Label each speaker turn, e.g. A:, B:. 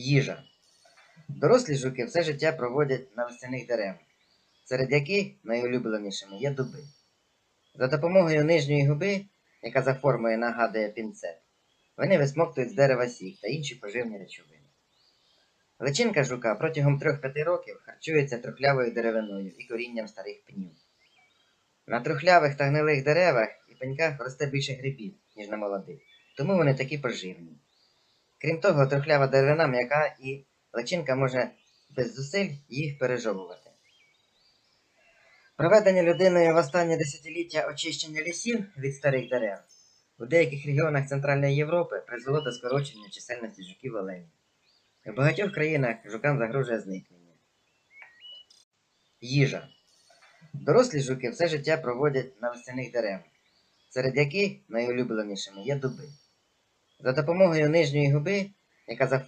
A: Їжа. Дорослі жуки все життя проводять на весняних деревах, серед яких найулюбленішими є дуби. За допомогою нижньої губи, яка за формою нагадує пінцет, вони висмоктують з дерева сік та інші поживні речовини. Личинка жука протягом 3-5 років харчується трухлявою деревиною і корінням старих пнів. На трухлявих та гнилих деревах і пеньках росте більше грибів, ніж на молодих, тому вони такі поживні. Крім того, трухлява деревина м'яка і личинка може без зусиль їх пережовувати. Проведення людиною в останні десятиліття очищення лісів від старих дерев у деяких регіонах Центральної Європи призвело до скорочення чисельності жуків оленів. У багатьох країнах жукам загрожує зникнення. Їжа. Дорослі жуки все життя проводять на весняних деревах, серед яких найулюбленішими є дуби. За допомогою нижньої губи, яка за